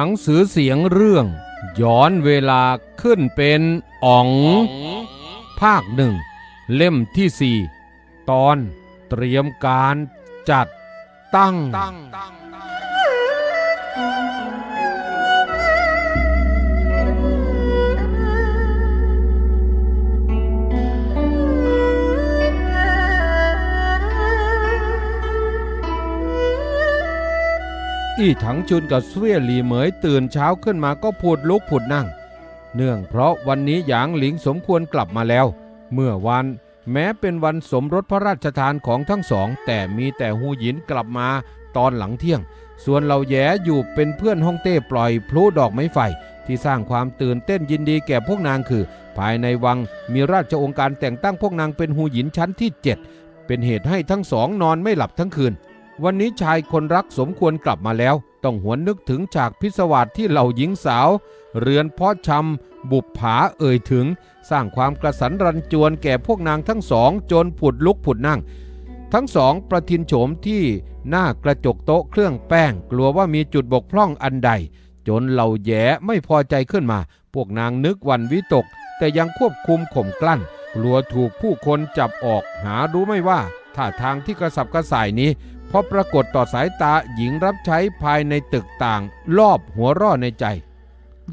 หนังสือเสียงเรื่อง ย้อนเวลาขึ้นเป็นอ๋อง ภาคหนึ่ง เล่มที่สี่ ตอนเตรียมการจัดตั้ง อี้ถังชุนกับเสวียหลีเหมยตื่นเช้าขึ้นมาก็พูดลุกพูดนั่ง เนื่องเพราะวันนี้หยางหลิงสมควรกลับมาแล้ว เมื่อวันแม้เป็นวันสมรสพระราชทานของทั้งสอง แต่มีแต่ฮูหยินกลับมาตอนหลังเที่ยง ส่วนเราแย้อยู่เป็นเพื่อนฮ่องเต้ปล่อยพลุดอกไม้ไฟ ที่สร้างความตื่นเต้นยินดีแก่พวกนางคือ ภายในวังมีราชองค์การแต่งตั้งพวกนางเป็นฮูหยินชั้นที่ 7 เป็นเหตุให้ทั้งสองนอนไม่หลับทั้งคืน วันนี้ชายคนรักสมควรกลับมาแล้ว ต้องหวนนึกถึงฉากพิศวาสที่เหล่าหญิงสาว เรือนพาะชำบุบผาเอ่ยถึง สร้างความกระสันรันจวนแก่พวกนางทั้งสองจนผุดลุกผุดนั่ง ทั้งสองประทินโฉมที่หน้ากระจกโต๊ะเครื่องแป้ง กลัวว่ามีจุดบกพร่องอันใด จนเหล่าแย่ไม่พอใจขึ้นมา พวกนางนึกวันวิตก แต่ยังควบคุมข่มกลั้น กลัวถูกผู้คนจับออกหารู้ไม่ว่าท่าทางที่กระสับกระส่ายนี้ พราะปรากฏต่อสายตาหญิงรับใช้ภายในตึกต่างรอบหัวร่อในใจ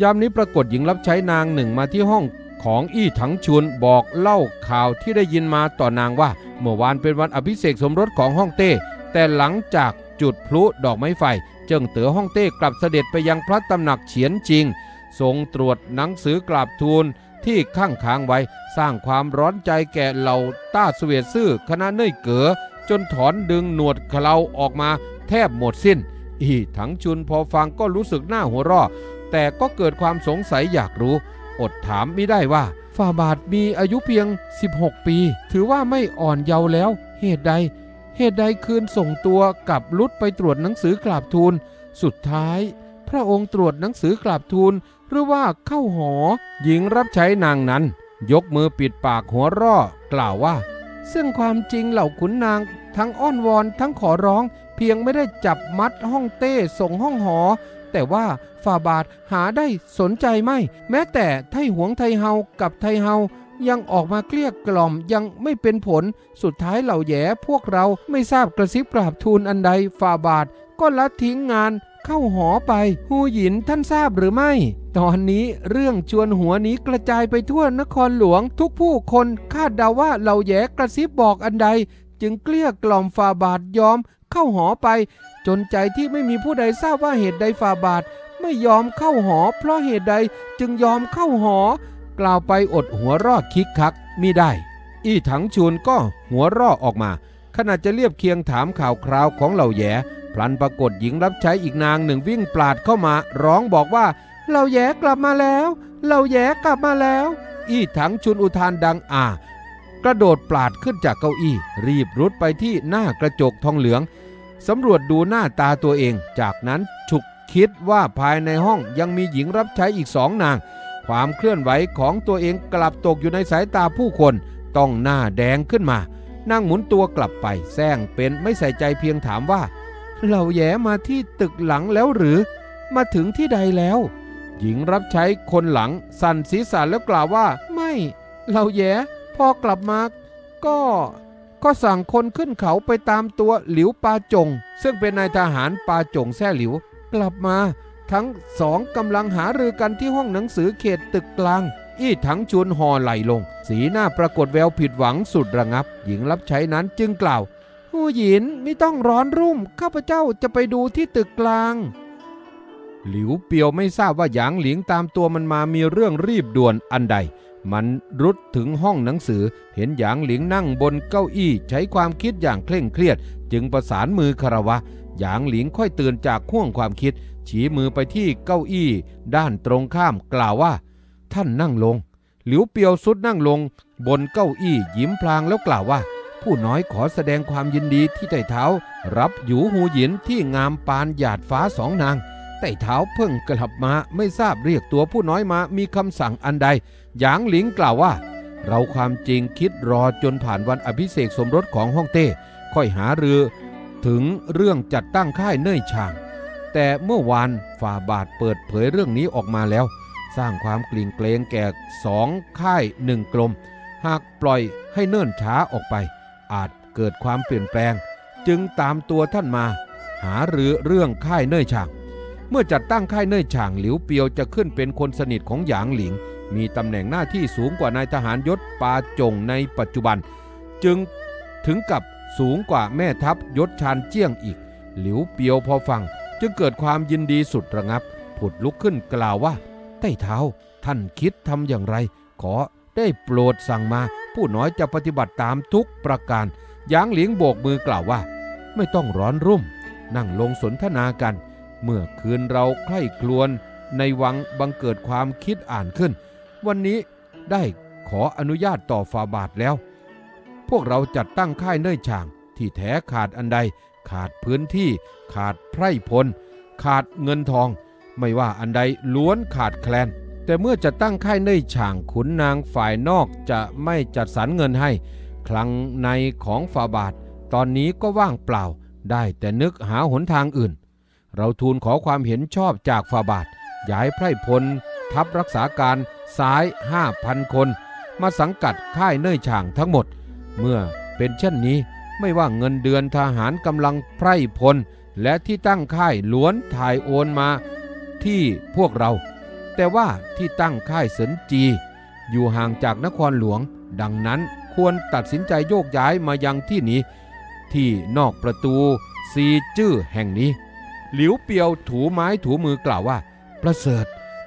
ยามนี้ปรากฏหญิงรับใช้นางหนึ่งมาที่ห้องของอี้ถังชุนบอกเล่าข่าวที่ได้ยินมาต่อนางว่า เมื่อวานเป็นวันอภิเษกสมรสของฮ่องเต้ แต่หลังจากจุดพลุดอกไม้ไฟเจิงเต๋อฮ่องเต้กลับเสด็จไปยังพระตำหนักเฉียนจริงทรงตรวจหนังสือกราบทูลที่ข้างค้างไว้ สร้างความร้อนใจแก่เหล่าต้าเสวียซื่อคณะเน่ยเก๋อ จนถอนดึงหนวดเคราออกมาแทบหมดสิ้น อีถังชุนพอฟังก็รู้สึกหน้าหัวเร่อแต่ก็เกิดความสงสัยอยากรู้ อดถามไม่ได้ว่าฝ่าบาทมีอายุเพียง 16 ปี ถือว่าไม่อ่อนเยาว์แล้ว เหตุใด เหตุใดคืนส่งตัวกับลุดไปตรวจหนังสือกราบทูล สุดท้าย พระองค์ตรวจหนังสือกราบทูล หรือว่าเข้าหอ หญิงรับใช้นางนั้น ยกมือปิดปากหัวร่อกล่าวว่า ซึ่งความจริงเหล่าขุนนาง ทั้งอ้อนวอนทั้งขอร้อง เพียงไม่ได้จับมัดห้องเต้ส่งห้องหอ แต่ว่าฝ่าบาทหาได้สนใจไม่ แม้แต่ไทหวงไทเฮากับไทเฮายังออกมาเกลี้ยกล่อมยังไม่เป็นผล สุดท้ายเหล่าแย่พวกเราไม่ทราบกระซิบกราบทูลอันใดฝ่าบาทก็ละทิ้งงาน เข้าหอไปฮูหยินท่านทราบหรือไม่ ตอนนี้เรื่องชวนหัวนี้กระจายไปทั่วนครหลวง ทุกผู้คนคาดเดาว่าเหล่าแย่กระซิบบอกอันใด จึงเกลี้ยกล่อมฝ่าบาทยอม เข้าหอไป จนใจที่ไม่มีผู้ใดทราบว่าเหตุใดฝ่าบาท ไม่ยอมเข้าหอ เพราะเหตุใดจึงยอมเข้าหอ กล่าวไปอดหัวรอดคิกคักมิได้ อี้ถังชูนก็หัวร่อออกมาขณะจะเรียบเคียงถามข่าวคราวของเหล่าแย่ พลันปรากฏหญิงรับใช้อีกนางหนึ่งวิ่งปลาดเข้ามา ร้องบอกว่าเหล่าแย่กลับมาแล้วเหล่าแย่กลับมาแล้ว อี้ถังชุนอุทานดังอ่ากระโดดปลาดขึ้นจากเก้าอี้ รีบรุดไปที่หน้ากระจกทองเหลืองสำรวจดูหน้าตาตัวเอง จากนั้นฉุกคิดว่าภายในห้องยังมีหญิงรับใช้อีกสองนาง ความเคลื่อนไหวของตัวเองกลับตกอยู่ในสายตาผู้คน ต้องหน้าแดงขึ้นมา นั่งหมุนตัวกลับไปแซงเป็นไม่ใส่ใจเพียงถามว่า เราแย้มาที่ตึกหลังแล้วหรือ มาถึงที่ใดแล้ว หญิงรับใช้คนหลังสั่นศีรษะแล้วกล่าวว่า ไม่เราแย้พอกลับมาก็ก็สั่งคนขึ้นเขาไปตามตัวหลิวปาจง ซึ่งเป็นนายทหารปาจงแซ่หลิว กลับมา ทั้งสองกำลังหารือกันที่ห้องหนังสือเขตตึกกลาง อี้ถังชวนหอไหลลง สีหน้าปรากฏแววผิดหวังสุดระงับ หญิงรับใช้นั้นจึงกล่าว หูหยินไม่ต้องร้อนรุ่ม ข้าพเจ้าจะไปดูที่ตึกกลาง หลิวเปียวไม่ทราบว่าหยางหลิงตามตัวมันมามีเรื่องรีบด่วนอันใด มันรุดถึงห้องหนังสือ เห็นหยางหลิงนั่งบนเก้าอี้ใช้ความคิดอย่างเคร่งเครียด จึงประสานมือคารวะ หยางหลิงค่อยตื่นจากห่วงความคิด ชี้มือไปที่เก้าอี้ ด้านตรงข้ามกล่าวว่า ท่านนั่งลง หลิวเปียวสุดนั่งลง บนเก้าอี้ยิ้มพลางแล้วกล่าวว่า ผู้น้อยขอแสดงความยินดีที่ไต่เท้า รับหยูหูหยินที่งามปานหยาดฟ้าสองนางไต่เท้าเพิ่งกลับมาไม่ทราบเรียกตัวผู้น้อยมามีคำสั่งอันใด หยางหลิงกล่าวว่า เราความจริงคิดรอจนผ่านวันอภิเษกสมรสของฮ่องเต้ ค่อยหารือ ถึงเรื่องจัดตั้งค่ายเน่ยช่าง แต่เมื่อวานฝ่าบาทเปิดเผยเรื่องนี้ออกมาแล้ว สร้างความกลิ่งเกรงแก่สองค่ายหนึ่งกลม หากปล่อยให้เนิ่นช้าออกไป อาจเกิดความเปลี่ยนแปลง จึงตามตัวท่านมา หารือเรื่องค่ายเน่ยฉางเมื่อจัดตั้งค่ายเน่ยฉางหลิวเปียวจะขึ้นเป็นคนสนิทของหยางหลิง มีตำแหน่งหน้าที่สูงกว่านายทหารยศปาจงในปัจจุบัน จึงถึงกับสูงกว่าแม่ทัพยศชานเจี้ยงอีก หลิวเปียวพอฟัง จึงเกิดความยินดีสุดระงับ ผุดลุกขึ้นกล่าวว่า ใต้เท้าท่านคิดทำอย่างไร ขอได้โปรดสั่งมา ผู้น้อยจะปฏิบัติตามทุกประการยางหลิงโบกมือกล่าวว่า ไม่ต้องร้อนรุ่ม นั่งลงสนทนากัน เมื่อคืนเราใคร่ครวญในวังบังเกิดความคิดอ่านขึ้น วันนี้ได้ขออนุญาตต่อฟาบาทแล้ว พวกเราจัดตั้งค่ายเน่ยช่าง ที่แท้ขาดอันใด ขาดพื้นที่ ขาดไพร่พล ขาดเงินทอง ไม่ว่าอันใดล้วนขาดแคลน แต่เมื่อจะตั้งค่ายเน่ยช่างขุนนางฝ่ายนอกจะไม่จัดสรรเงินให้ คลังในของฝาบาท ตอนนี้ก็ว่างเปล่า ได้แต่นึกหาหนทางอื่น เราทูลขอความเห็นชอบจากฝาบาท ย้ายไพร่พล ทัพรักษาการซ้าย 5,000 คน มาสังกัดค่ายเน่ยช่างทั้งหมด เมื่อเป็นเช่นนี้ไม่ว่าเงินเดือนทหารกำลังไพร่พล และที่ตั้งค่ายล้วนถ่ายโอนมาที่พวกเรา แต่ว่าที่ตั้งค่ายเสินจี อยู่ห่างจากนครหลวง ดังนั้นควรตัดสินใจโยกย้ายมายังที่นี้ ที่นอกประตูซีจื้อแห่งนี้ หลิวเปียวถูไม้ถูมือกล่าวว่า ประเสริฐ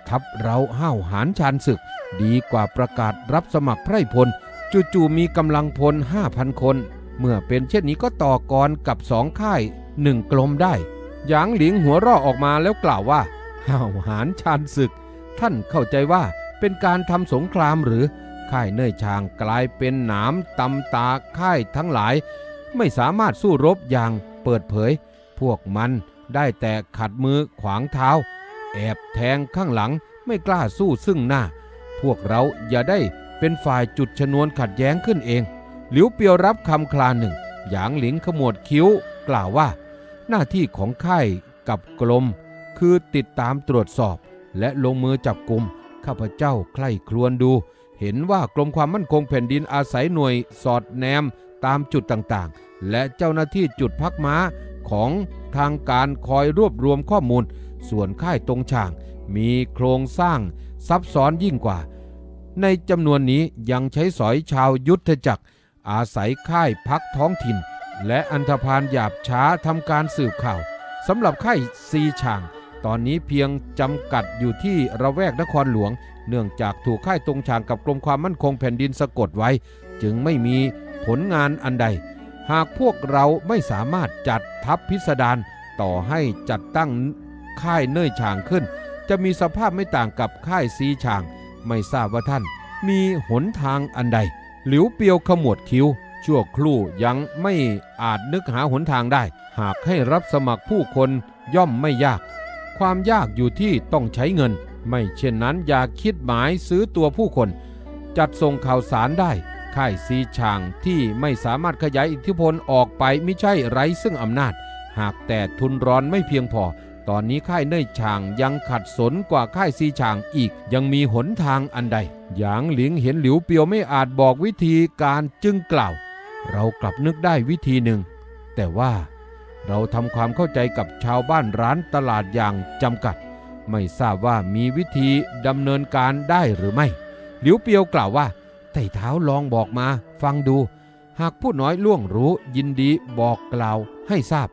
ทัพเราห้าวหาญชานศึก ดีกว่าประกาศรับสมัครไพร่พลจู่ๆมีกำลังพล5,000คน เมื่อเป็นเช่นนี้ก็ต่อกรกับสองค่ายหนึ่งกลมได้ หยางหลิงหัวราะออกมาแล้วกล่าวว่าห้าวหาญชานศึก ท่านเข้าใจว่าเป็นการทำสงครามหรือค่ายเน่ยชางกลายเป็นหนามตำตาค่ายทั้งหลาย ไม่สามารถสู้รบอย่างเปิดเผย พวกมันได้แต่ขัดมือขวางเท้า แอบแทงข้างหลังไม่กล้าสู้ซึ่งหน้า พวกเราอย่าได้เป็นฝ่ายจุดชนวนขัดแย้งขึ้นเอง หลิวเปียวรับคำคลาหนึ่ง หยางหลิงขมวดคิ้ว กล่าวว่า หน้าที่ของค่ายกับกรมคือติดตามตรวจสอบ และลงมือจับกลุ่มข้าพเจ้าใคร่ครวญดู เห็นว่ากรมความมั่นคงแผ่นดินอาศัยหน่วยสอดแนมตามจุดต่างๆ และเจ้าหน้าที่จุดพักม้าของทางการคอยรวบรวมข้อมูล ส่วนค่ายตรงช่าง มีโครงสร้างซับซ้อนยิ่งกว่า ในจำนวนนี้ยังใช้สอยชาวยุทธจักร อาศัยค่ายพักท้องถิ่น และอันธพาลหยาบช้าทำการสืบข่าวสำหรับค่ายซีช่าง ตอนนี้เพียงจำกัดอยู่ที่ระแวกนครหลวง เนื่องจากถูกค่ายตรงชางกับกรมความมั่นคงแผ่นดินสะกดไว้ จึงไม่มีผลงานอันใด หากพวกเราไม่สามารถจัดทัพพิสดารต่อให้จัดตั้งค่ายเน่ยช่างขึ้น จะมีสภาพไม่ต่างกับค่ายซีช่าง ไม่ทราบว่าท่าน มีหนทางอันใด หลิวเปียวขมวดคิ้ว ชั่วครู่ยังไม่อาจนึกหาหนทางได้ หากให้รับสมัครผู้คนย่อมไม่ยาก ความยากอยู่ที่ต้องใช้เงิน ไม่เช่นนั้นอย่าคิดหมายซื้อตัวผู้คน จัดส่งข่าวสารได้ค่ายซีช่างที่ไม่สามารถขยายอิทธิพลออกไปไม่ใช่ไร้ซึ่งอำนาจ หากแต่ทุนร้อนไม่เพียงพอ ตอนนี้ค่ายเน่ยช่างยังขัดสนกว่าค่ายซีช่างอีก ยังมีหนทางอันใด หยางหลิงเห็นหลิวเปียวไม่อาจบอกวิธีการจึงกล่าว เรากลับนึกได้วิธีหนึ่ง แต่ว่า เราทำความเข้าใจกับชาวบ้านร้านตลาดอย่างจำกัด ไม่ทราบว่ามีวิธีดำเนินการได้หรือไม่ หลิวเปียวกล่าวว่าไต่เท้าลองบอกมา ฟังดู หากผู้น้อยล่วงรู้ยินดีบอกกล่าวให้ทราบ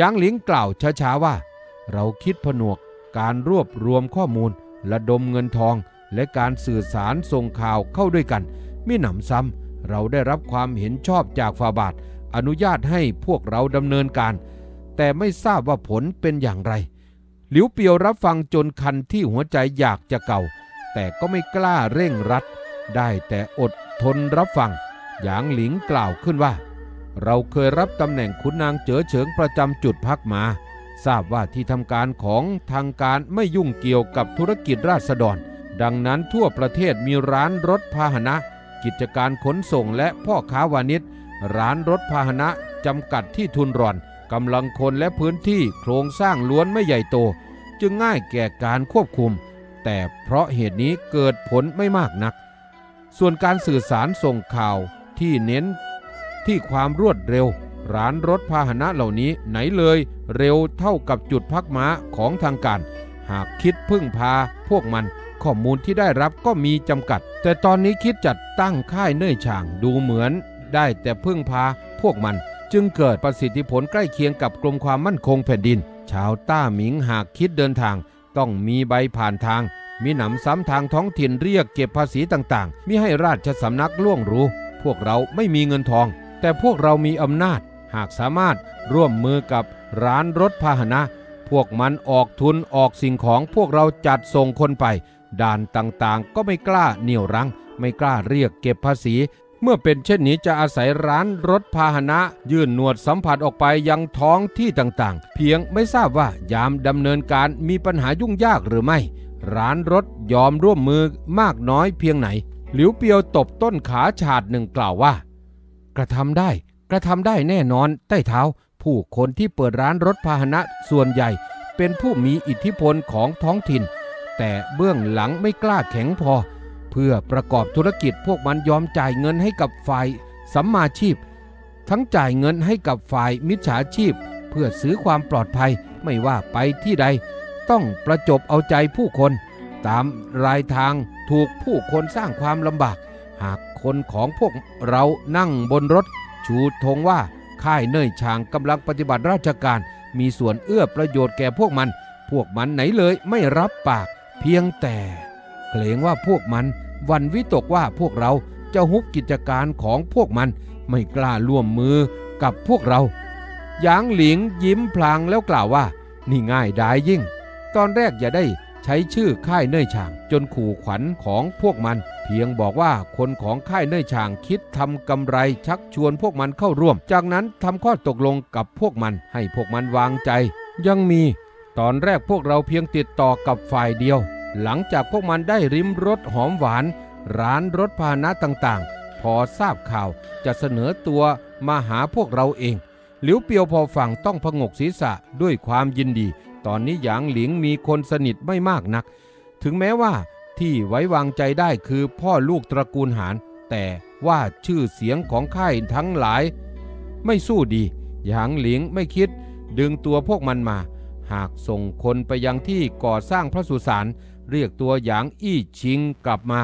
ยางหลิงกล่าวช้าๆว่า เราคิดผนวกการรวบรวมข้อมูล ระดมเงินทอง และการสื่อสารส่งข่าวเข้าด้วยกันมิหนำซ้ำเราได้รับความเห็นชอบจากฟาบาท อนุญาตให้พวกเราดำเนินการ แต่ไม่ทราบว่าผลเป็นอย่างไร หลิวเปียวรับฟังจนคันที่หัวใจอยากจะเก่า แต่ก็ไม่กล้าเร่งรัด ได้แต่อดทนรับฟัง หยางหลิงกล่าวขึ้นว่า เราเคยรับตำแหน่งขุนนางเจ๋อเฉิงประจำจุดพักมา ทราบว่าที่ทำการของทางการไม่ยุ่งเกี่ยวกับธุรกิจราษฎร ดังนั้นทั่วประเทศมีร้านรถพาหนะ กิจการขนส่งและพ่อค้าวานิช ร้านรถพาหนะจำกัดที่ทุนรอนกำลังคนและพื้นที่โครงสร้างล้วนไม่ใหญ่โต จึงง่ายแก่การควบคุม แต่เพราะเหตุนี้เกิดผลไม่มากนัก ส่วนการสื่อสารส่งข่าวที่เน้นที่ความรวดเร็ว ร้านรถพาหนะเหล่านี้ไหนเลยเร็วเท่ากับจุดพักม้าของทางการ หากคิดพึ่งพาพวกมันข้อมูลที่ได้รับก็มีจำกัด แต่ตอนนี้คิดจัดตั้งค่ายเนื่อยช่างดูเหมือน ได้แต่พึ่งพาพวกมัน จึงเกิดประสิทธิผลใกล้เคียงกับกรมความมั่นคงแผ่นดิน ชาวต้าหมิงหากคิดเดินทาง ต้องมีใบผ่านทาง มีหนำซ้ำทางท้องถิ่นเรียกเก็บภาษีต่างๆมิให้ราชสำนักล่วงรู้ พวกเราไม่มีเงินทอง แต่พวกเรามีอำนาจ หากสามารถร่วมมือกับร้านรถพาหนะ พวกมันออกทุนออกสิ่งของพวกเราจัดส่งคนไป ด่านต่างๆ ก็ไม่กล้าเหนี่ยวรั้ง ไม่กล้าเรียกเก็บภาษี เมื่อเป็นเช่นนี้จะอาศัยร้านรถพาหนะ ยื่นหนวดสัมผัสออกไปยังท้องที่ต่างๆ เพียงไม่ทราบว่ายามดำเนินการมีปัญหายุ่งยากหรือไม่ ร้านรถยอมร่วมมือมากน้อยเพียงไหน หลิวเปียวตบต้นขาฉาดหนึ่งกล่าวว่า กระทำได้ กระทำได้แน่นอนใต้เท้า ผู้คนที่เปิดร้านรถพาหนะส่วนใหญ่ เป็นผู้มีอิทธิพลของท้องถิ่น แต่เบื้องหลังไม่กล้าแข็งพอ พื่อประกอบธุรกิจพวกมันยอมจ่ายเงินให้กับฝ่ายสัมมาชีพ ทั้งจ่ายเงินให้กับฝ่ายมิจฉาชีพ เพื่อซื้อความปลอดภัยไม่ว่าไปที่ใด ต้องประจบเอาใจผู้คน ตามรายทางถูกผู้คนสร้างความลำบาก หากคนของพวกเรานั่งบนรถ ชูธงว่าค่ายเน่ยชางกำลังปฏิบัติราชการ มีส่วนเอื้อประโยชน์แก่พวกมัน พวกมันไหนเลยไม่รับปากเพียงแต่ เกรงว่าพวกมัน วันวิตกว่าพวกเราจะฮุบกิจการของพวกมันไม่กล้าร่วมมือกับพวกเราหยางหลิงยิ้มพลางแล้วกล่าวว่า นี่ง่ายดายยิ่ง ตอนแรกอย่าได้ใช้ชื่อค่ายเน่ยช่างจนขู่ขวัญของพวกมัน เพียงบอกว่าคนของค่ายเน่ยช่างคิดทำกำไรชักชวนพวกมันเข้าร่วม จากนั้นทำข้อตกลงกับพวกมันให้พวกมันวางใจ ยังมี ตอนแรกพวกเราเพียงติดต่อกับฝ่ายเดียว หลังจากพวกมันได้ริมรสหอมหวาน ร้านรถพาหนะต่างๆ พอทราบข่าวจะเสนอตัวมาหาพวกเราเองหลิวเปียวพอฟังต้องพงกศีรษะด้วยความยินดี ตอนนี้หยางหลิงมีคนสนิทไม่มากนัก ถึงแม้ว่าที่ไว้วางใจได้คือพ่อลูกตระกูลหาน แต่ว่าชื่อเสียงของค่ายทั้งหลาย ไม่สู้ดี หยางหลิงไม่คิดดึงตัวพวกมันมา หากส่งคนไปยังที่ก่อสร้างพระสุสาน เรียกตัวหยางอี้ชิงกลับมา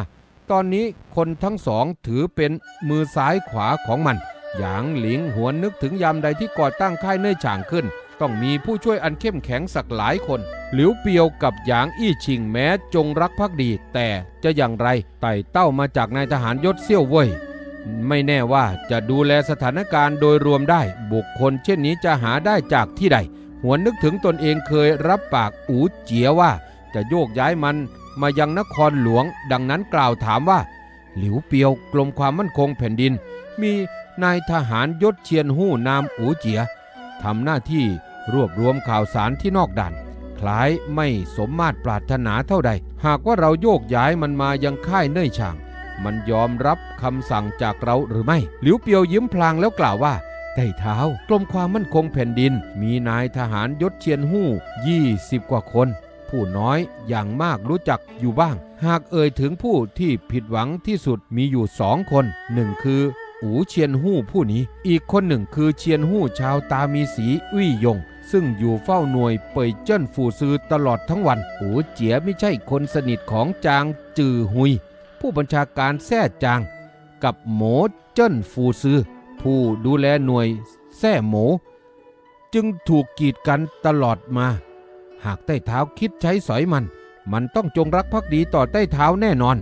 ตอนนี้คนทั้งสองถือเป็นมือซ้ายขวาของมัน หยางหลิงหวนนึกถึงยามใดที่ก่อตั้งค่ายเน่ยฉางขึ้น ต้องมีผู้ช่วยอันเข้มแข็งสักหลายคน หลิวเปียวกับหยางอี้ชิงแม้จงรักภักดี แต่จะอย่างไรไต่เต้ามาจากนายทหารยศเซี่ยวเว่ยไม่แน่ว่าจะดูแลสถานการณ์โดยรวมได้ บุคคลเช่นนี้จะหาได้จากที่ใด หวนนึกถึงตนเองเคยรับปากอูเจียว่า จะโยกย้ายมันมายังนครหลวง ดังนั้นกล่าวถามว่า หลิวเปียวกรมความมั่นคงแผ่นดิน มีนายทหารยศเชียนหู้นามอูเจียทำหน้าที่รวบรวมข่าวสารที่นอกด่าน คล้ายไม่สมมาตรปรารถนาเท่าใด หากว่าเราโยกย้ายมันมายังค่ายเน่ยช่าง มันยอมรับคำสั่งจากเราหรือไม่ หลิวเปียวยิ้มพลางแล้วกล่าวว่าไต่เท้ากรมความมั่นคงแผ่นดิน มีนายทหารยศเชียนหู้ 20 กว่าคน ผู้น้อยอย่างมากรู้จักอยู่บ้าง หากเอ่ยถึงผู้ที่ผิดหวังที่สุดมีอยู่สองคนหนึ่งคืออูเชียนหู้ผู้นี้ อีกคนหนึ่งคือเชียนหู้ชาวตามีสีอุ้ยยง ซึ่งอยู่เฝ้าหน่วยเป่ยเจิ้นฝูซือตลอดทั้งวัน อูเจียไม่ใช่คนสนิทของจางจือหุย ผู้บัญชาการแท้จาง กับหมเจิ้นฟูซือ ผู้ดูแลหน่วยแท้หม จึงถูกกีดกันตลอดมา หากใต้เท้าคิดใช้สอยมัน มันต้องจงรักภักดีต่อใต้เท้าแน่นอน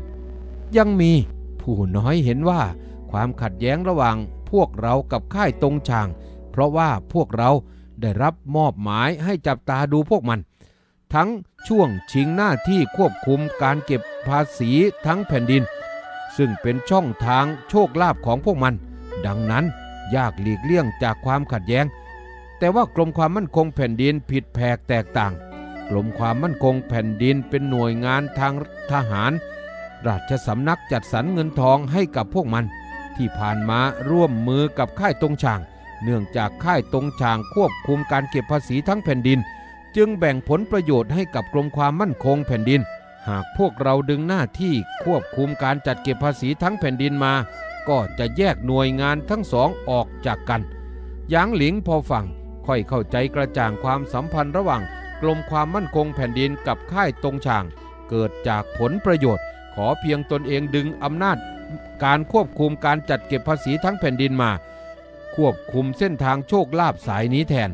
ยังมีผู้น้อยเห็นว่า ความขัดแย้งระหว่างพวกเรากับค่ายตรงช่าง เพราะว่าพวกเราได้รับมอบหมายให้จับตาดูพวกมัน ทั้งช่วงชิงหน้าที่ควบคุมการเก็บภาษีทั้งแผ่นดิน ซึ่งเป็นช่องทางโชคลาภของพวกมัน ดังนั้นยากหลีกเลี่ยงจากความขัดแย้ง แต่ว่ากรมความมั่นคงแผ่นดินผิดแผกแตกต่าง กรมความมั่นคงแผ่นดินเป็นหน่วยงานทางทหาร ราชสำนักจัดสรรเงินทองให้กับพวกมัน ที่ผ่านมาร่วมมือกับค่ายตรงช่าง เนื่องจากค่ายตรงฉางควบคุมการเก็บภาษีทั้งแผ่นดิน จึงแบ่งผลประโยชน์ให้กับกรมความมั่นคงแผ่นดิน หากพวกเราดึงหน้าที่ควบคุมการจัดเก็บภาษีทั้งแผ่นดินมา ก็จะแยกหน่วยงานทั้งสองออกจากกันยางหลิงพอฟังค่อยเข้าใจกระจ่างความสัมพันธ์ระหว่าง กรมความมั่นคงแผ่นดินกับค่ายตรงฉาง เกิดจากผลประโยชน์ ขอเพียงตนเองดึงอำนาจ การควบคุมการจัดเก็บภาษีทั้งแผ่นดินมา ควบคุมเส้นทางโชคลาภสายนี้แทน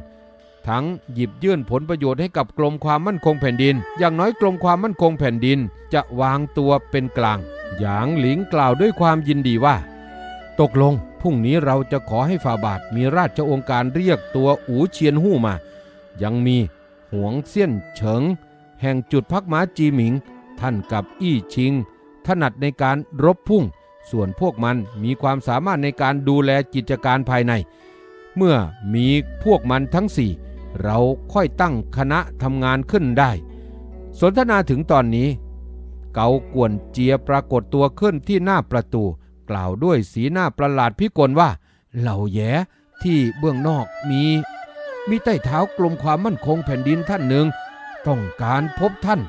ทั้งหยิบยื่นผลประโยชน์ให้กับกรมความมั่นคงแผ่นดิน อย่างน้อยกรมความมั่นคงแผ่นดินจะวางตัวเป็นกลาง หยางหลิงกล่าวด้วยความยินดีว่า ตกลงพรุ่งนี้เราจะขอให้ฝ่าบาทมีราชองค์การเรียกตัวอูเชียนหู้มา ยังมี วงเซียนเฉิง แห่งจุดพักม้าจีหมิง ท่านกับอี้ชิง ถนัดในการรบพุ่ง ส่วนพวกมันมีความสามารถในการดูแลกิจการภายใน เมื่อมีพวกมันทั้งสี่ เราค่อยตั้งคณะทำงานขึ้นได้ สนทนาถึงตอนนี้ เกากวนเจียปรากฏตัวขึ้นที่หน้าประตู กล่าวด้วยสีหน้าประหลาดพิกลว่า เหล่าแย้ที่เบื้องนอกมี มีใต้เท้ากลมความมั่นคงแผ่นดินท่านหนึ่ง ต้องการพบท่าน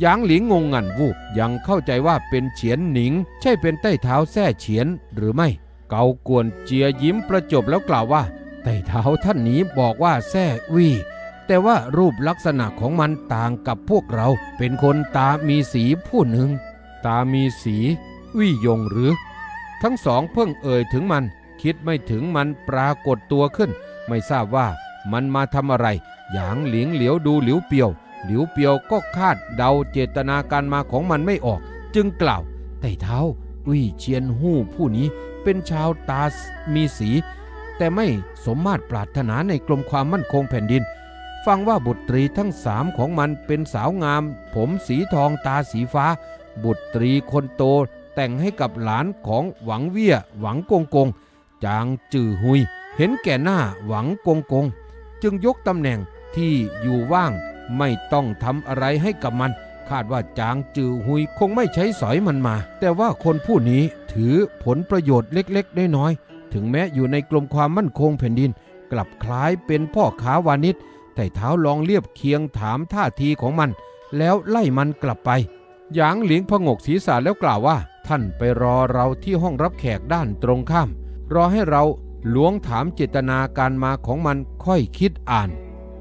หยางหลิงงงงันวูบยังเข้าใจว่าเป็นเฉียนหนิง ใช่เป็นใต้เท้าแท่เฉียนหรือไม่ เกากวนเจียยิ้มประจบแล้วกล่าวว่าใต้เท้าท่านนี้บอกว่าแท่วี่แต่ว่ารูปลักษณะของมันต่างกับพวกเรา เป็นคนตามีสีผู้หนึ่ง ตามีสีวี่ยงหรือ ทั้งสองเพิ่งเอ่ยถึงมัน คิดไม่ถึงมันปรากฏตัวขึ้น ไม่ทราบว่า มันมาทำอะไร หยางหลิงเหลียวดูหลิวเปียว หลิวเปียวก็คาดเดาเจตนาการมาของมันไม่ออก จึงกล่าวไต่เท้าวี่เชียนหู้ผู้นี้เป็นชาวตามีสี แต่ไม่สมมาตรปรารถนาในกรมความมั่นคงแผ่นดิน ฟังว่าบุตรีทั้งสามของมันเป็นสาวงาม ผมสีทองตาสีฟ้า บุตรีคนโตแต่งให้กับหลานของหวังเวียหวังกงกง จางจื่อหุย เห็นแก่หน้าหวังกงกง จึงยกตำแหน่งที่อยู่ว่างไม่ต้องทำอะไรให้กับมัน คาดว่าจางจือหุยคงไม่ใช้สอยมันมา แต่ว่าคนผู้นี้ถือผลประโยชน์เล็กๆน้อยๆถึงแม้อยู่ในกรมความมั่นคงแผ่นดิน กลับคล้ายเป็นพ่อค้าวานิชแต่เท้าลองเรียบเคียงถามท่าทีของมัน แล้วไล่มันกลับไปหยางหลิงพงกศีรษะแล้วกล่าวว่า ท่านไปรอเราที่ห้องรับแขกด้านตรงข้าม รอให้เรา หลวงถามเจตนาการมาของมันค่อยคิดอ่าน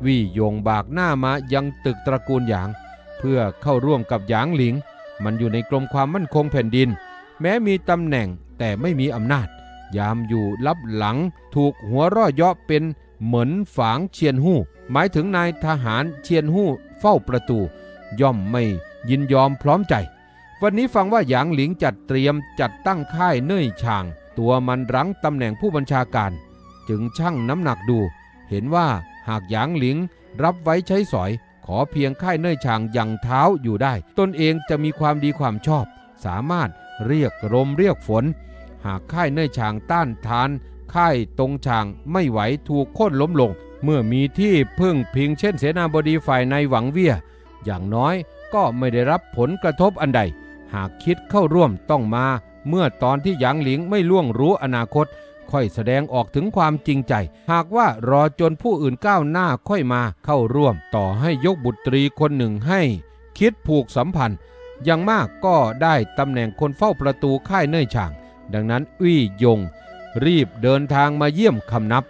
วี่ยงบากหน้ามายังตึกตระกูลหยาง เพื่อเข้าร่วมกับหยางหลิง มันอยู่ในกรมความมั่นคงแผ่นดิน แม้มีตำแหน่งแต่ไม่มีอำนาจ ยามอยู่ลับหลังถูกหัวร่อเยาะเป็นเหมือนฝางเชียนหู้ หมายถึงนายทหารเชียนหู้เฝ้าประตู ย่อมไม่ยินยอมพร้อมใจ วันนี้ฟังว่าหยางหลิงจัดเตรียมจัดตั้งค่ายเน่ยช่าง ตัวมันรั้งตำแหน่งผู้บัญชาการ จึงชั่งน้ำหนักดู เห็นว่าหากหยางหลิงรับไว้ใช้สอย ขอเพียงค่ายเน่ยชางยังเท้าอยู่ได้ ตนเองจะมีความดีความชอบ สามารถเรียกลมเรียกฝน หากค่ายเน่ยชางต้านทาน ค่ายตรงชางไม่ไหวถูกโค่นล้มลง เมื่อมีที่พึ่งพิงเช่นเสนาบดีฝ่ายในหวังเวียอย่างน้อยก็ไม่ได้รับผลกระทบอันใด หากคิดเข้าร่วมต้องมา เมื่อตอนที่หยางหลิงไม่ล่วงรู้อนาคต ค่อยแสดงออกถึงความจริงใจ หากว่ารอจนผู้อื่นก้าวหน้าค่อยมาเข้าร่วม ต่อให้ยกบุตรีคนหนึ่งให้ คิดผูกสัมพันธ์อย่างมากก็ได้ตำแหน่งคนเฝ้าประตูค่ายเน่ยช่าง ดังนั้นอี้ยง รีบเดินทางมาเยี่ยมคำนับ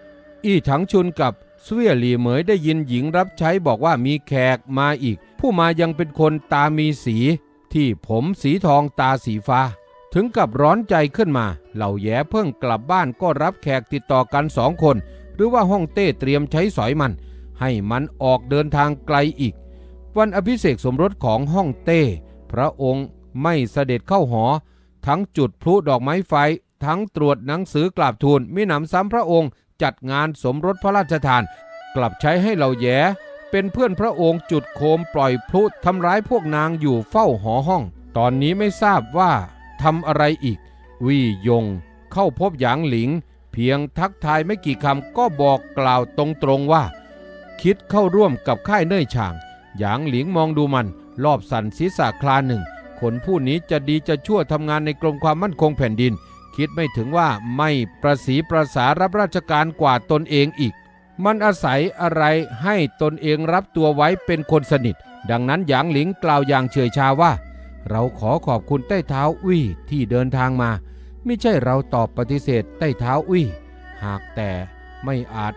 อี้ถังชุนกับเสวียหลีเหมยได้ยินหญิงรับใช้บอกว่ามีแขกมาอีก ผู้มายังเป็นคนตามีสี ที่ผมสีทองตาสีฟ้า ถึงกับร้อนใจขึ้นมา เหล่าแย่เพิ่งกลับบ้านก็รับแขกติดต่อกันสองคน หรือว่าห้องเต้เตรียมใช้สอยมัน ให้มันออกเดินทางไกลอีก วันอภิเษกสมรสของห้องเต้ พระองค์ไม่เสด็จเข้าหอ ทั้งจุดพลุดอกไม้ไฟ ทั้งตรวจหนังสือกราบทูลมิหนำซ้ำพระองค์ จัดงานสมรสพระราชทาน กลับใช้ให้เหล่าแย่เป็นเพื่อนพระองค์จุดโคมปล่อยพลุทำร้ายพวกนางอยู่เฝ้าหอห้อง ตอนนี้ไม่ทราบว่า ทำอะไรอีก วี่ยง เข้าพบหยางหลิง เพียงทักทายไม่กี่คำก็บอกกล่าวตรงๆว่า คิดเข้าร่วมกับค่ายเน่ยช่าง หยางหลิงมองดูมัน รอบสันศีรษะคลาหนึ่ง คนผู้นี้จะดีจะชั่วทำงานในกรมความมั่นคงแผ่นดิน คิดไม่ถึงว่าไม่ประสีประสารับราชการกว่าตนเองอีก มันอาศัยอะไรให้ตนเองรับตัวไว้เป็นคนสนิท ดังนั้นหยางหลิงกล่าวอย่างเฉยชาว่า เราขอขอบคุณใต้เท้าอวี่ที่เดินทางมา ไม่ใช่เราตอบปฏิเสธใต้เท้าอวี่หากแต่ไม่อาจ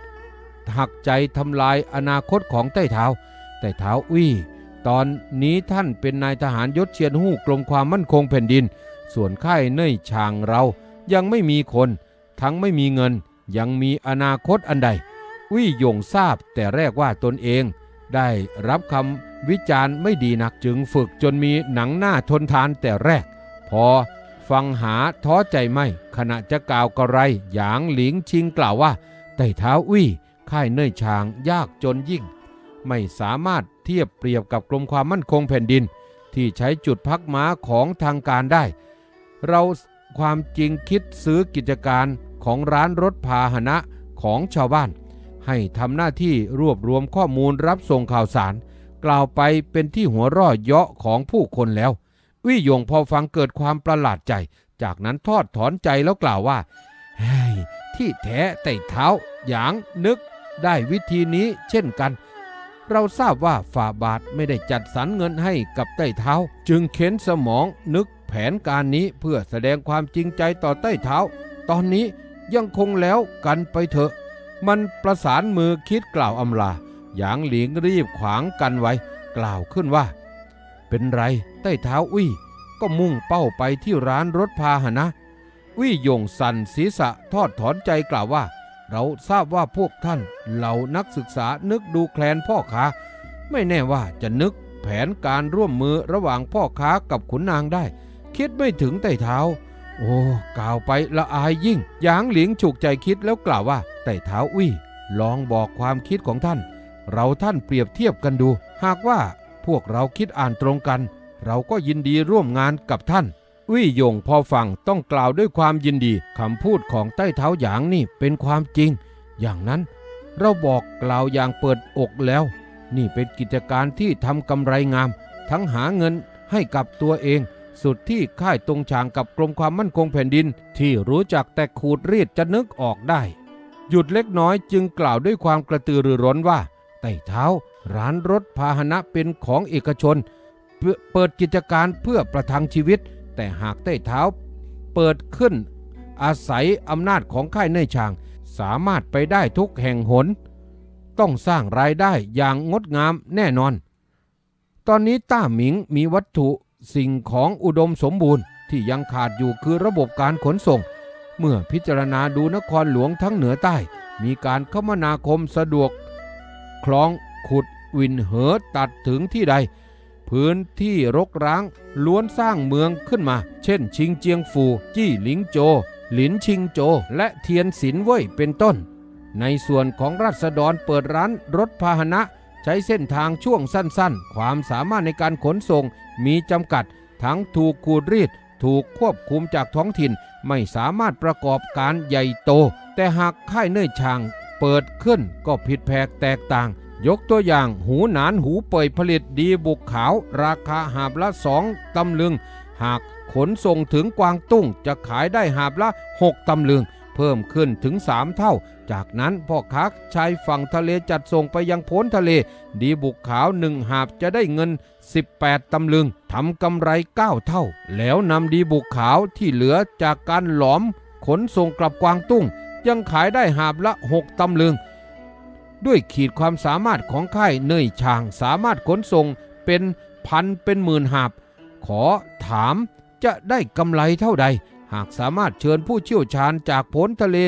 หักใจทำลายอนาคตของใต้เท้าใต้เท้าอวี่ตอนนี้ท่านเป็นนายทหารยศเชียนหู้กรมความมั่นคงแผ่นดิน ส่วนค่ายเน่ยชางเรายังไม่มีคน ทั้งไม่มีเงินยังมีอนาคตอันใดวี่หยงทราบแต่แรกว่าตนเอง ได้รับคำวิจารณ์ไม่ดีนักจึงฝึกจนมีหนังหน้าทนทานแต่แรก พอฟังหาท้อใจไม่ขณะจะกล่าวกระไรหยางหลิงชิงกล่าวว่าไต่เท้าวี่ค่ายเน่ยช้างยากจนยิ่ง ไม่สามารถเทียบเปรียบกับกรมความมั่นคงแผ่นดิน ที่ใช้จุดพักม้าของทางการได้ เราความจริงคิดซื้อกิจการของร้านรถพาหนะของชาวบ้าน ให้ทำหน้าที่รวบรวมข้อมูลรับส่งข่าวสาร กล่าวไปเป็นที่หัวร่อเยาะของผู้คนแล้ว วิยงพอฟังเกิดความประหลาดใจ จากนั้นทอดถอนใจแล้วกล่าวว่าเฮ้ยที่แท้ไต่เท้าหยางนึกได้วิธีนี้เช่นกัน เราทราบว่าฝ่าบาทไม่ได้จัดสรรเงินให้กับใต้เท้า จึงเข็นสมองนึกแผนการนี้เพื่อแสดงความจริงใจต่อใต้เท้า ตอนนี้ยังคงแล้วกันไปเถอะ มันประสานมือคิดกล่าวอำลา หยางหลิงรีบขวางกันไว้ กล่าวขึ้นว่า เป็นไรใต้เท้าอุ้ย ก็มุ่งเป้าไปที่ร้านรถพาหนะวี่ยงสันศีรษะทอดถอนใจกล่าวว่า เราทราบว่าพวกท่านเหล่านักศึกษานึกดูแคลนพ่อค้า ไม่แน่ว่าจะนึกแผนการร่วมมือระหว่างพ่อค้ากับขุนนางได้ คิดไม่ถึงไต่เท้า โอ้ กล่าวไปละอายยิ่ง หยางหลิงฉุกใจคิดแล้วกล่าวว่าไต่เท้าอุ้ย ลองบอกความคิดของท่าน เราท่านเปรียบเทียบกันดู หากว่าพวกเราคิดอ่านตรงกัน เราก็ยินดีร่วมงานกับท่านวี่ยงพอฟังต้องกล่าวด้วยความยินดีคำพูดของใต้เท้าหยางนี่เป็นความจริง อย่างนั้นเราบอกกล่าวอย่างเปิดอกแล้ว นี่เป็นกิจการที่ทำกำไรงาม ทั้งหาเงินให้กับตัวเอง สุดที่ค่ายตรงฉางกับกรมความมั่นคงแผ่นดิน ที่รู้จักแต่ขูดรีดจะนึกออกได้ หยุดเล็กน้อยจึงกล่าวด้วยความกระตือรือร้นว่าไต่เท้า ร้านรถพาหนะเป็นของเอกชนเพื่อเปิดกิจการเพื่อประทังชีวิต แต่หากใต้เท้า เปิดขึ้น อาศัยอำนาจของค่ายเนยชาง สามารถไปได้ทุกแห่งหน ต้องสร้างรายได้อย่างงดงามแน่นอน ตอนนี้ต้าหมิงมีวัตถุ สิ่งของอุดมสมบูรณ์ที่ยังขาดอยู่คือระบบการขนส่ง เมื่อพิจารณาดูนครหลวงทั้งเหนือใต้ มีการคมนาคมสะดวก คลองขุดวินเหอตัดถึงที่ใด พื้นที่รกร้างล้วนสร้างเมืองขึ้นมา เช่น ชิงเจียงฟู จี้หลิงโจ หลินชิงโจ และเทียนสินเว่ยเป็นต้น ในส่วนของรัษฎรเปิดร้านรถพาหนะ ใช้เส้นทางช่วงสั้นๆ ความสามารถในการขนส่ง มีจำกัด ทั้งถูกขูดรีด ถูกควบคุมจากท้องถิ่นไม่สามารถประกอบการใหญ่โต แต่หากค่ายเนื่อยชางเปิดขึ้นก็ผิดแผกแตกต่าง ยกตัวอย่างหูหนานหูเป่ยผลิตดีบุกขาว ราคาหาบละสองตำลึง หากขนส่งถึงกวางตุ้งจะขายได้หาบละ 6 ตำลึง เพิ่มขึ้นถึง 3 เท่า จากนั้นพ่อค้าชายฝั่งทะเลจัดส่งไปยังพ้นทะเล ดีบุกขาวหนึ่งหาบจะได้เงิน 18 ตำลึงทำกำไร 9 เท่า แล้วนำดีบุกขาวที่เหลือจากการหลอม ขนส่งกลับกวางตุ้ง ยังขายได้หาบละ 6 ตำลึง ด้วยขีดความสามารถของค่ายเนยช่างสามารถขนส่งเป็นพันเป็นหมื่นหาบ ขอถามจะได้กำไรเท่าใด หากสามารถเชิญผู้เชี่ยวชาญจากพ้นทะเล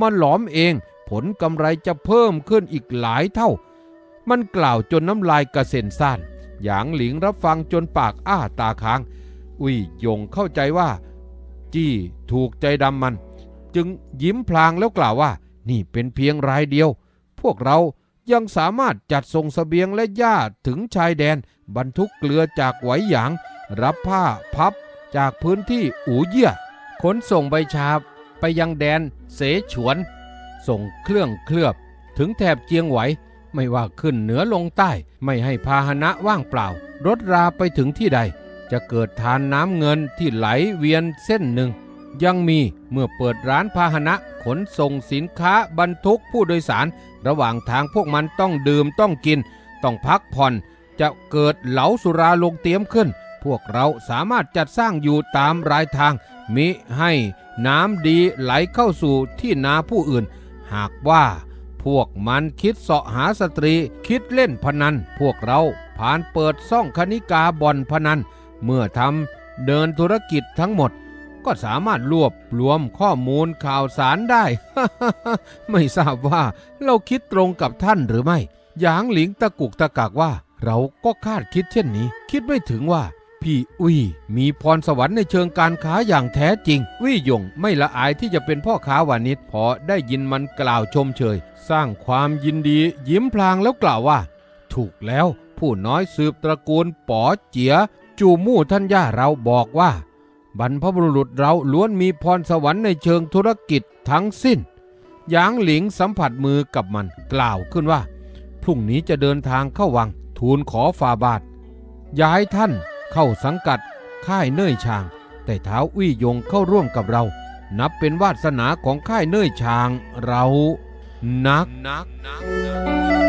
มาหลอมเอง ผลกำไรจะเพิ่มขึ้นอีกหลายเท่า มันกล่าวจนน้ำลายกระเซ็นซ่านหยางหลิงรับฟังจนปากอ้าตาค้าง อุ้ยยงเข้าใจว่า จี้ถูกใจดำมัน จึงยิ้มพลางแล้วกล่าวว่า นี่เป็นเพียงรายเดียว พวกเรายังสามารถจัดส่งสเสบียงและหญ้าถึงชายแดน บรรทุกเกลือจากไหวหยาง รับผ้าพับจากพื้นที่อูเยี่ย ขนส่งใบชาไปยังแดนเสฉวน ส่งเครื่องเคลือบถึงแถบเจียงไหว ไม่ว่าขึ้นเหนือลงใต้ไม่ให้พาหนะว่างเปล่า รถราไปถึงที่ใด จะเกิดทานน้ำเงินที่ไหลเวียนเส้นหนึ่ง ยังมีเมื่อเปิดร้านพาหนะขนส่งสินค้าบรรทุกผู้โดยสาร ระหว่างทางพวกมันต้องดื่มต้องกิน ต้องพักผ่อน จะเกิดเหลาสุราลงเตียมขึ้น พวกเราสามารถจัดสร้างอยู่ตามรายทาง มิให้น้ำดีไหลเข้าสู่ที่นาผู้อื่น หากว่าพวกมันคิดเสาะหาสตรีคิดเล่นพนัน พวกเราผ่านเปิดซ่องคณิกาบ่อนพนัน เมื่อทำเดินธุรกิจทั้งหมด ก็สามารถรวบรวมข้อมูลข่าวสารได้ ไม่ทราบว่าเราคิดตรงกับท่านหรือไม่ หยางหลิงตะกุกตะกากว่า เราก็คาดคิดเช่นนี้ คิดไม่ถึงว่า พี่อุ้ยมีพรสวรรค์ในเชิงการค้าอย่างแท้จริง วี่หยงไม่ละอายที่จะเป็นพ่อค้าวานิชพอได้ยินมันกล่าวชมเชย สร้างความยินดียิ้มพลางแล้วกล่าวว่า ถูกแล้วผู้น้อยสืบตระกูลป๋อเจีย จูมู่ท่านย่าเราบอกว่า บรรพบุรุษเราล้วนมีพรสวรรค์ในเชิงธุรกิจทั้งสิ้นหยางหลิงสัมผัสมือกับมันกล่าวขึ้นว่า พรุ่งนี้จะเดินทางเข้าวัง ทูลขอฝ่าบาทย้ายท่าน เข้าสังกัดค่ายเน่ยชาง แต่เท้าวี่ยงเข้าร่วมกับเรา นับเป็นวาสนาของค่ายเน่ยชางเรานักนักนัก